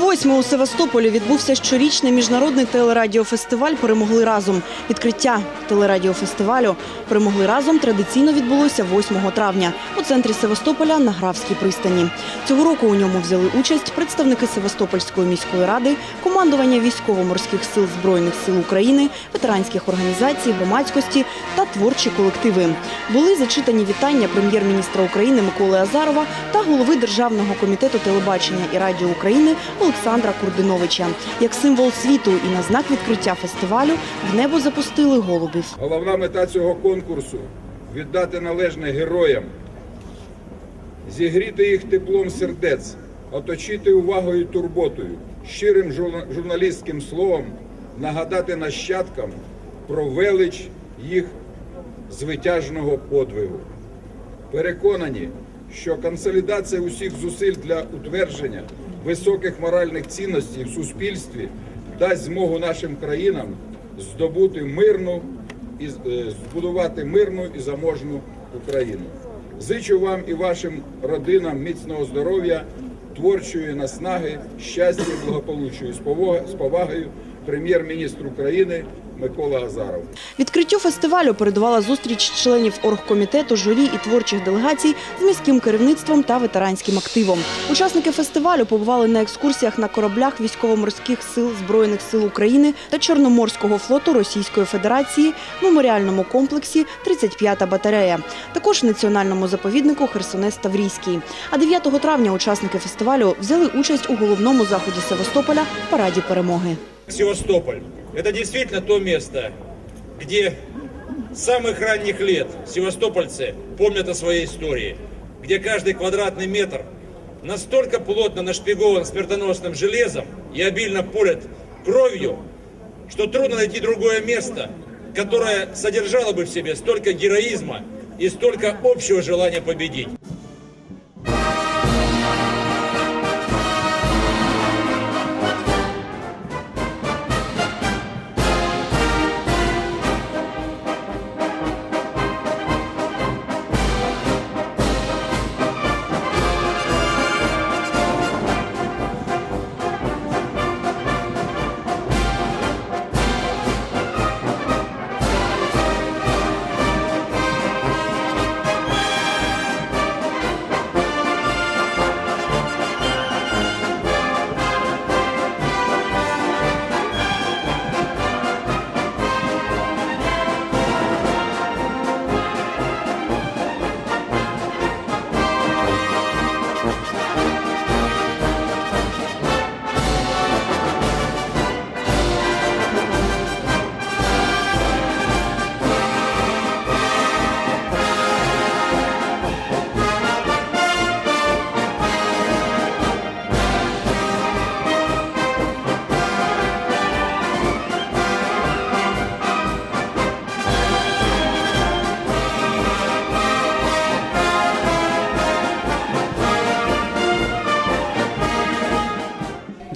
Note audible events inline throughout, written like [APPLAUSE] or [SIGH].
Восьме у Севастополі відбувся щорічний міжнародний телерадіофестиваль Перемогли разом. Відкриття телерадіофестивалю Перемогли разом традиційно відбулося 8 травня у центрі Севастополя на Графській пристані. Цього року у ньому взяли участь представники Севастопольської міської ради, командування військово-морських сил збройних сил України, ветеранських організацій, громадськості та творчі колективи. Були зачитані вітання прем'єр-міністра України Миколи Азарова та голови Державного комітету телебачення і радіо України Олександра Курдиновича. Як символ світу і на знак відкриття фестивалю в небо запустили голубів. Головна мета цього конкурсу віддати належне героям, зігріти їх теплом сердець, оточити увагою турботою, щирим журналістським словом нагадати нащадкам про велич їх звитяжного подвигу. Переконані, що консолідація усіх зусиль для утвердження високих моральних цінностей в суспільстві дасть змогу нашим країнам здобути мирну і е, збудувати мирну і заможну Україну. Зичу вам і вашим родинам міцного здоров'я, творчої наснаги, щастя і благополуччя. З повагою прем'єр-міністр України Микола Азаров. Відкриттю фестивалю передувала зустріч членів оргкомітету, журі і творчих делегацій з міським керівництвом та ветеранським активом. Учасники фестивалю побували на екскурсіях на кораблях військово-морських сил Збройних сил України та Чорноморського флоту Російської Федерації меморіальному комплексі 35-та батарея. Також національному заповіднику Херсонес Таврійський. А 9 травня учасники фестивалю взяли участь у головному заході Севастополя параді перемоги. Севастополь. Это действительно то место, где с самых ранних лет севастопольцы помнят о своей истории, где каждый квадратный метр настолько плотно нашпигован смертоносным железом и обильно полят кровью, что трудно найти другое место, которое содержало бы в себе столько героизма и столько общего желания победить.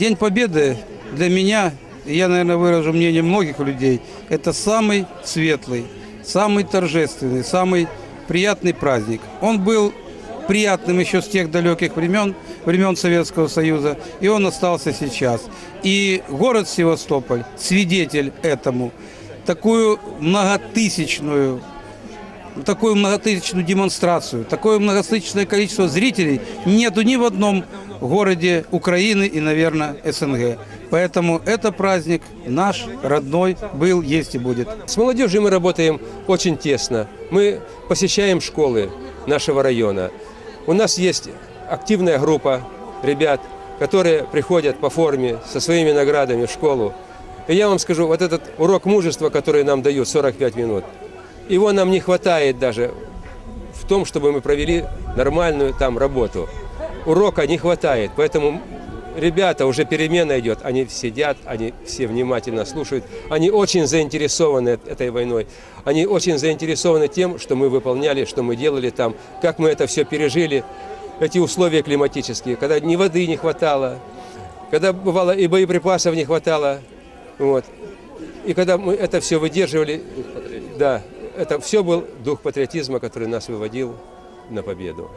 День Победы для меня, я, наверное, выражу мнение многих людей, это самый светлый, самый торжественный, самый приятный праздник. Он был приятным еще с тех далеких времен, времен Советского Союза, и он остался сейчас. И город Севастополь свидетель этому. Такую многотысячную такую многотысячную демонстрацию, такое многотысячное количество зрителей нету ни в одном городе Украины и, наверное, СНГ. Поэтому это праздник наш, родной, был, есть и будет. С молодежью мы работаем очень тесно. Мы посещаем школы нашего района. У нас есть активная группа ребят, которые приходят по форме со своими наградами в школу. И я вам скажу, вот этот урок мужества, который нам дают 45 минут, его нам не хватает даже в том, чтобы мы провели нормальную там работу. Урока не хватает, поэтому ребята, уже перемена идет, они сидят, они все внимательно слушают, они очень заинтересованы этой войной, они очень заинтересованы тем, что мы выполняли, что мы делали там, как мы это все пережили, эти условия климатические, когда ни воды не хватало, когда бывало и боеприпасов не хватало, вот. И когда мы это все выдерживали, да, это все был дух патриотизма, который нас выводил на победу.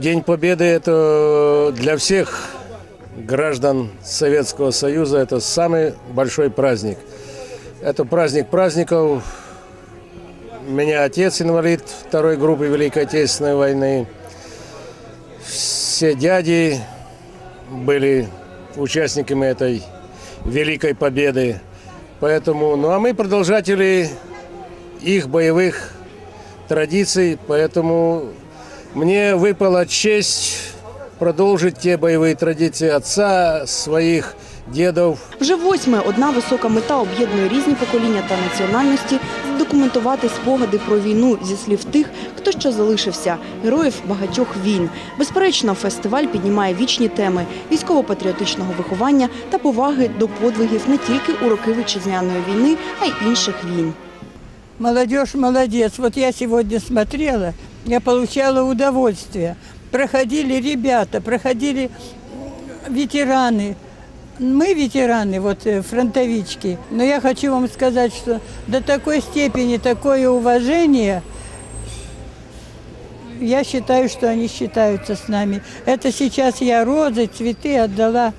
День Победы – это для всех граждан Советского Союза это самый большой праздник. Это праздник праздников. Меня отец инвалид второй группы Великой Отечественной войны. Все дяди были участниками этой великой победы. Поэтому, ну а мы продолжатели их боевых традиций, поэтому мне выпала честь продолжить те боевые традиции отца, своих дедов, Вже восьме одна висока мета об'єднує різні покоління та національності задокументувати спогади про війну зі слів тих, хто ще залишився героїв багатьох війн. Безперечно, фестиваль піднімає вічні теми військово-патріотичного виховання та поваги до подвигів не тільки у роки вітчизняної війни, а й інших війн. Молодежь молодец. Вот я сегодня смотрела, я получала удовольствие. Проходили ребята, проходили ветераны. Мы ветераны, вот э, фронтовички. Но я хочу вам сказать, что до такой степени такое уважение, я считаю, что они считаются с нами. Это сейчас я розы, цветы отдала,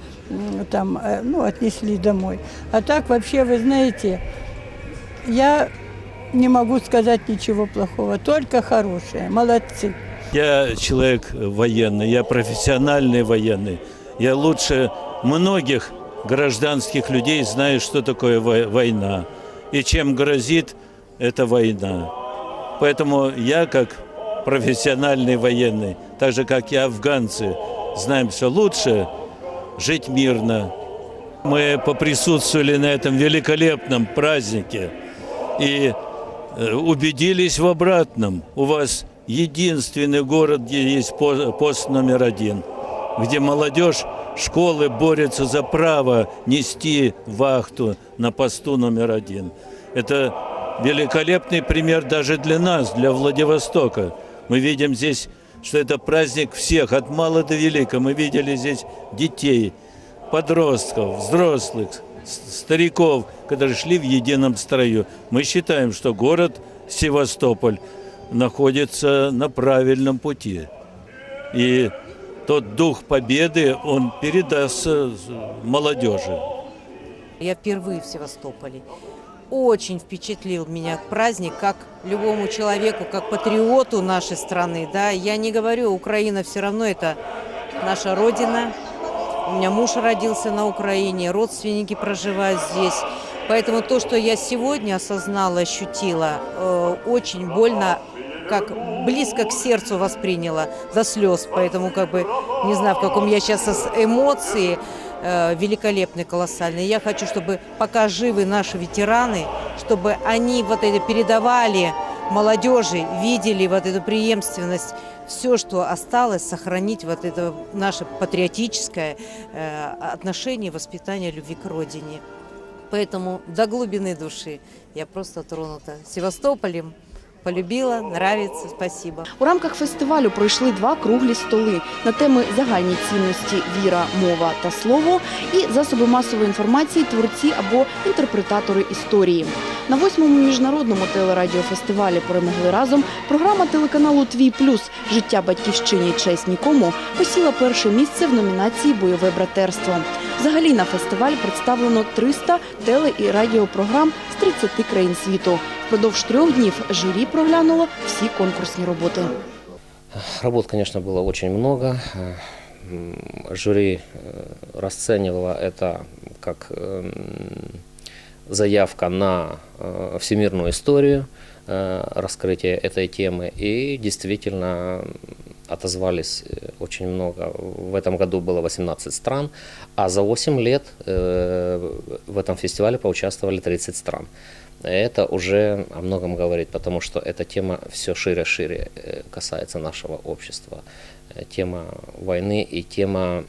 там, э, ну, отнесли домой. А так вообще, вы знаете, я не могу сказать ничего плохого, только хорошее. Молодцы. Я человек военный, я профессиональный военный. Я лучше многих гражданских людей знаю, что такое вой- война и чем грозит эта война. Поэтому я, как профессиональный военный, так же как и афганцы, знаем все лучше жить мирно. Мы поприсутствовали на этом великолепном празднике и убедились в обратном. У вас единственный город, где есть по- пост номер один, где молодежь школы борется за право нести вахту на посту номер один. Это великолепный пример даже для нас, для Владивостока. Мы видим здесь, что это праздник всех, от мала до велика. Мы видели здесь детей, подростков, взрослых, стариков, которые шли в едином строю. Мы считаем, что город Севастополь находится на правильном пути. И тот дух победы, он передастся молодежи. Я впервые в Севастополе. Очень впечатлил меня праздник, как любому человеку, как патриоту нашей страны. Да, я не говорю, Украина все равно это наша родина. У меня муж родился на Украине, родственники проживают здесь. Поэтому то, что я сегодня осознала, ощутила, э, очень больно, как близко к сердцу восприняла до слез. Поэтому как бы не знаю, в каком я сейчас эмоции э, великолепный, колоссальный. Я хочу, чтобы пока живы наши ветераны, чтобы они вот это передавали молодежи, видели вот эту преемственность, все, что осталось, сохранить вот это наше патриотическое э, отношение, воспитание любви к родине. Поэтому до глубины души я просто тронута Севастополем, полюбила, нравится, спасибо. У рамках фестивалю пройшли два круглі столи на теми загальні цінності віра, мова та слово і засоби масової інформації, творці або інтерпретатори історії. На восьмому міжнародному телерадіофестивалі перемогли разом. Програма телеканалу Твій плюс Життя батьківщині честь нікому посіла перше місце в номінації Бойове братерство. Взагалі на фестиваль представлено 300 теле і радіопрограм з 30 країн світу. Впродовж трьох днів журі проглянуло всі конкурсні роботи. Работ, конечно, было очень много. Э, м, Жюри э, расценивало это как эм, заявка на э, всемирную историю, э, раскрытие этой темы. И действительно отозвались э, очень много. В этом году было 18 стран, а за 8 лет э, в этом фестивале поучаствовали 30 стран. Это уже о многом говорит, потому что эта тема все шире-шире э, касается нашего общества. Тема войны и тема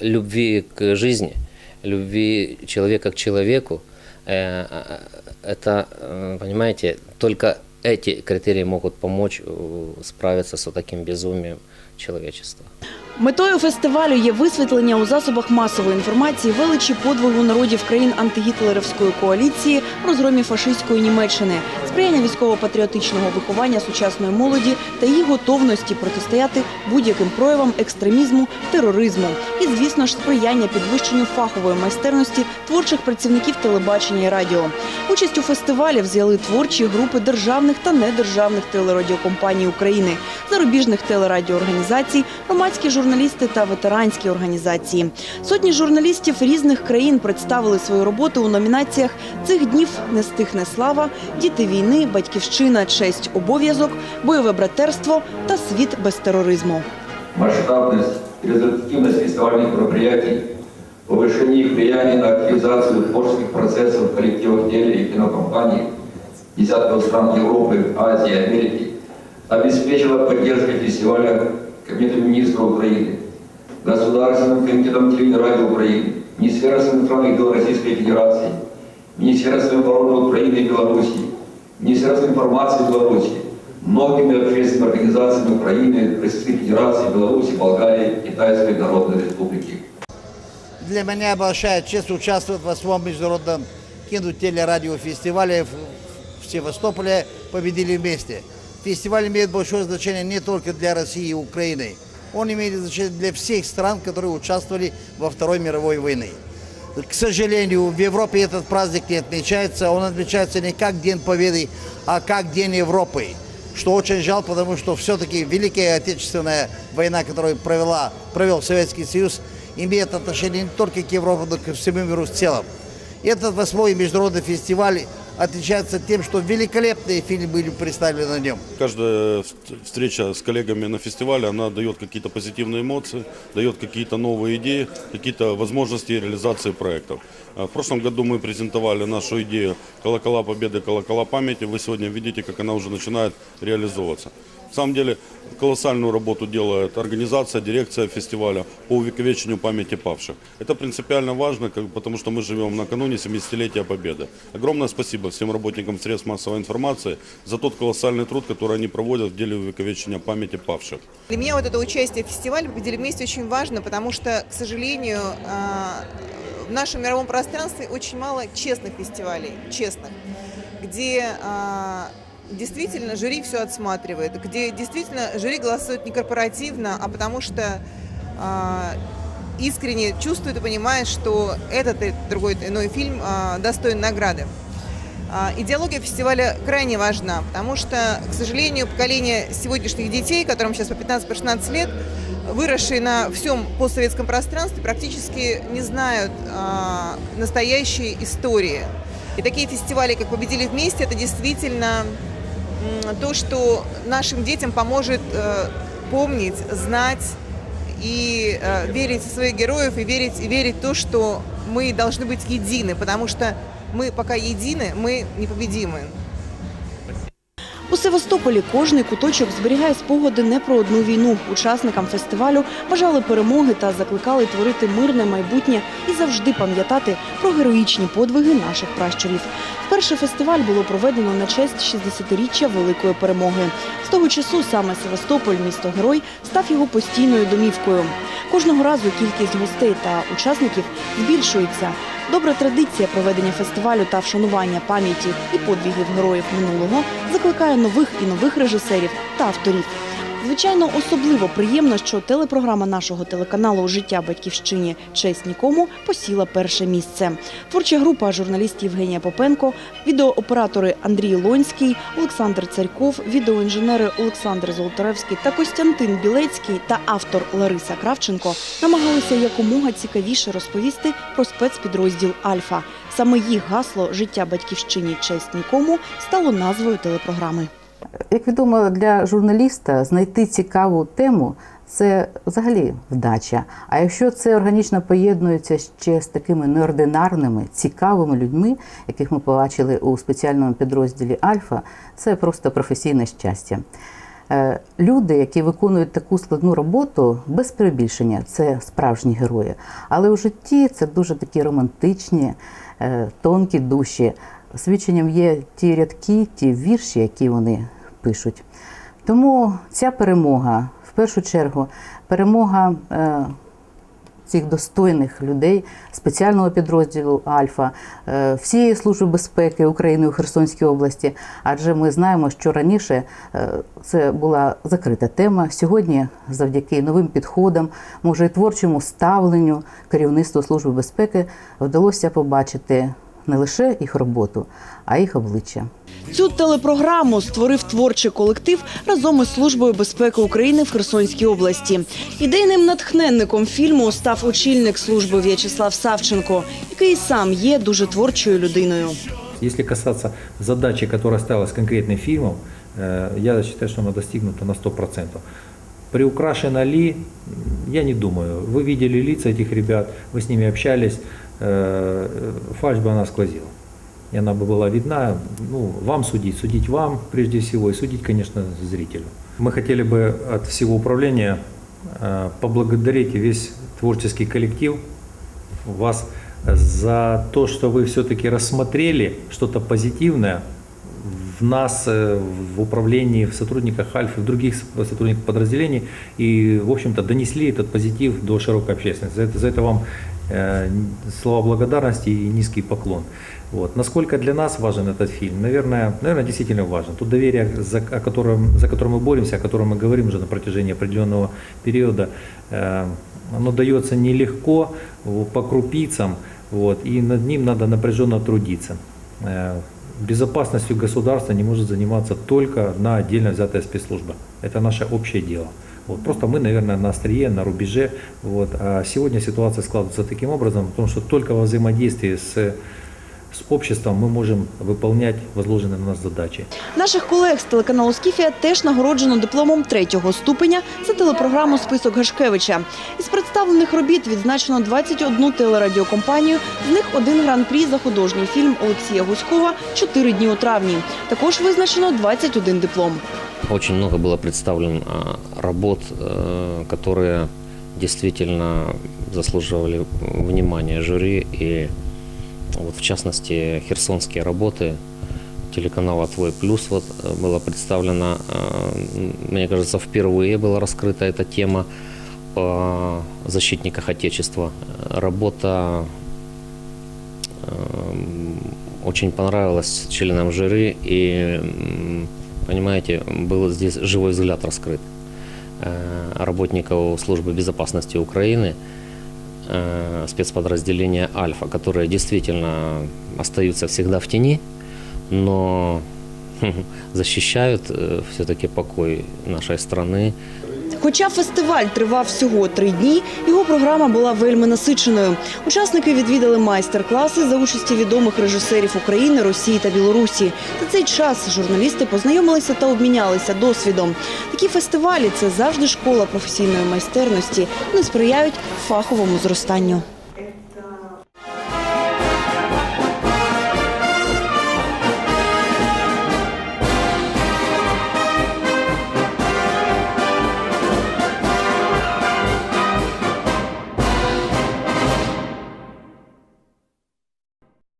любви к жизни, любви человека к человеку. Это, понимаете, только эти критерии могут помочь э, справиться с вот таким безумием человечества. Метою фестивалю є висвітлення у засобах масової інформації величі подвигу народів країн антигітлерівської коаліції розгромі фашистської Німеччини. Сприяння військово-патріотичного виховання сучасної молоді та її готовності протистояти будь-яким проявам екстремізму, тероризму. І, звісно ж, сприяння підвищенню фахової майстерності творчих працівників телебачення і радіо. Участь у фестивалі взяли творчі групи державних та недержавних телерадіокомпаній України, зарубіжних телерадіоорганізацій, громадські журналісти та ветеранські організації. Сотні журналістів різних країн представили свою роботу у номінаціях цих днів не стихне слава, діти війни, батьківщина, честь, обов'язок, бойове братерство та світ без тероризму. масштабность и результативность фестивальных мероприятий, повышение их влияния на активизацию творческих процессов в коллективах теле- и кинокомпаний десятков стран Европы, Азии, Америки обеспечила поддержкой фестиваля Кабинета министров Украины, Государственным комитетом телевидения и радио Украины, Министерством иностранных дел Российской Федерации, Министерством обороны Украины и Белоруссии, Министерством информации Беларуси, многими общественными организациями Украины, Российской Федерации, Беларуси, Болгарии, Китайской Народной Республики. Для меня большая честь участвовать в восьмом международном кино-телерадиофестивале в Севастополе «Победили вместе». Фестиваль имеет большое значение не только для России и Украины. Он имеет значение для всех стран, которые участвовали во Второй мировой войне. К сожалению, в Европе этот праздник не отмечается. Он отмечается не как День Победы, а как День Европы. Что очень жалко, потому что все-таки Великая Отечественная война, которую провела, провел Советский Союз, имеет отношение не только к Европе, но и ко всему миру в целом. И этот восьмой международный фестиваль отличается тем, что великолепные фильмы были представлены на нем. Каждая вст- встреча с коллегами на фестивале, она дает какие-то позитивные эмоции, дает какие-то новые идеи, какие-то возможности реализации проектов. А В прошлом году мы презентовали нашу идею «Колокола Победы, колокола памяти». Вы сегодня видите, как она уже начинает реализовываться. На самом деле колоссальную работу делает организация, дирекция фестиваля по увековечению памяти павших. Это принципиально важно, потому что мы живем накануне 70-летия Победы. Огромное спасибо всем работникам средств массовой информации за тот колоссальный труд, который они проводят в деле увековечения памяти павших. Для меня вот это участие в фестивале «Победили вместе» очень важно, потому что, к сожалению, а, в нашем мировом пространстве очень мало честных фестивалей, честных, где а, действительно жюри все отсматривает, где действительно жюри голосует не корпоративно, а потому что а, искренне чувствует и понимает, что этот и другой иной фильм а, достоин награды. А, Идеология фестиваля крайне важна, потому что, к сожалению, поколение сегодняшних детей, которым сейчас по 15-16 лет, выросшие на всем постсоветском пространстве, практически не знают а, настоящей истории. И такие фестивали, как «Победили вместе», это действительно то, что нашим детям поможет э, помнить, знать и э, верить в своих героев, и верить, и верить в то, что мы должны быть едины, потому что мы пока едины, мы непобедимы. У Севастополі кожний куточок зберігає спогади не про одну війну. Учасникам фестивалю бажали перемоги та закликали творити мирне майбутнє і завжди пам'ятати про героїчні подвиги наших пращурів. Вперше фестиваль було проведено на честь 60-річчя Великої перемоги. З того часу саме Севастополь, місто герой, став його постійною домівкою. Кожного разу кількість гостей та учасників збільшується. Добра традиція проведення фестивалю та вшанування пам'яті і подвігів героїв минулого закликає нових і нових режисерів та авторів. Звичайно, особливо приємно, що телепрограма нашого телеканалу Життя батьківщині Честь нікому посіла перше місце. Творча група журналістів Євгенія Попенко, відеооператори Андрій Лонський, Олександр Царьков, відеоінженери Олександр Золотаревський та Костянтин Білецький та автор Лариса Кравченко намагалися якомога цікавіше розповісти про спецпідрозділ Альфа. Саме їх гасло Життя батьківщині Честь нікому стало назвою телепрограми. Як відомо для журналіста, знайти цікаву тему це взагалі вдача. А якщо це органічно поєднується ще з такими неординарними, цікавими людьми, яких ми побачили у спеціальному підрозділі Альфа, це просто професійне щастя. Е, Люди, які виконують таку складну роботу, без перебільшення, це справжні герої. Але у житті це дуже такі романтичні, е, тонкі душі. Свідченням є ті рядки, ті вірші, які вони пишуть. Тому ця перемога, в першу чергу, перемога е, цих достойних людей спеціального підрозділу Альфа, е, всієї служби безпеки України у Херсонській області. Адже ми знаємо, що раніше е, це була закрита тема. Сьогодні, завдяки новим підходам, може і творчому ставленню керівництву служби безпеки вдалося побачити не лише їх роботу, а їх обличчя. Цю телепрограму створив творчий колектив разом із службою безпеки України в Херсонській області. Ідейним натхненником фільму став очільник служби В'ячеслав Савченко, який сам є дуже творчою людиною. Если касаться задачи, которая ставилась конкретным фильмом, э, я считаю, что она достигнута на 100%. Приукрашена ли, я не думаю. Вы видели лица этих ребят, вы с ними общались, Э, фальшь бы она сквозила. И она бы была видна, ну, вам судить, судить вам прежде всего, и судить, конечно, зрителю. Мы хотели бы от всего управления э, поблагодарить весь творческий коллектив, вас за то, что вы все-таки рассмотрели что-то позитивное в нас, э, в управлении, в сотрудниках Альфы, в других сотрудниках подразделений и, в общем-то, донесли этот позитив до широкой общественности. За это, за это вам слова благодарности и низкий поклон. Вот. Насколько для нас важен этот фильм? Наверное, наверное, действительно важен. То доверие, за, о котором, за которым мы боремся, о котором мы говорим уже на протяжении определенного периода, э, оно дается нелегко, по крупицам, вот, и над ним надо напряженно трудиться. Э, Безопасностью государства не может заниматься только одна отдельно взятая спецслужба. Это наше общее дело. Вот, просто мы, наверное, на острие, на рубеже. Вот, а сегодня ситуация складывается таким образом, потому что только во взаимодействии с, с обществом мы можем выполнять возложенные на нас задачи. Наших колег з телеканалу Скіфія теж нагороджено дипломом третього ступеня за телепрограму Список Гашкевича. Із представлених робіт відзначено 21 телерадіокомпанію. З них один гран-прі за художній фільм Олексія Гуськова «Чотири дні у травні. Також визначено 21 диплом. Очень много было представлено а, работ, э, которые действительно заслуживали внимания жюри. И вот в частности херсонские работы телеканала «Твой плюс» вот э, было представлено, э, мне кажется, впервые была раскрыта эта тема о защитниках Отечества. Работа Эм, очень понравилось членам жюри, и, понимаете, был здесь живой взгляд раскрыт э, работников службы безопасности Украины, э, спецподразделения «Альфа», которые действительно остаются всегда в тени, но [LAUGHS] защищают все-таки покой нашей страны, Хоча фестиваль тривав всього три дні, його програма була вельми насиченою. Учасники відвідали майстер-класи за участі відомих режисерів України, Росії та Білорусі. За цей час журналісти познайомилися та обмінялися досвідом. Такі фестивалі це завжди школа професійної майстерності. Вони сприяють фаховому зростанню.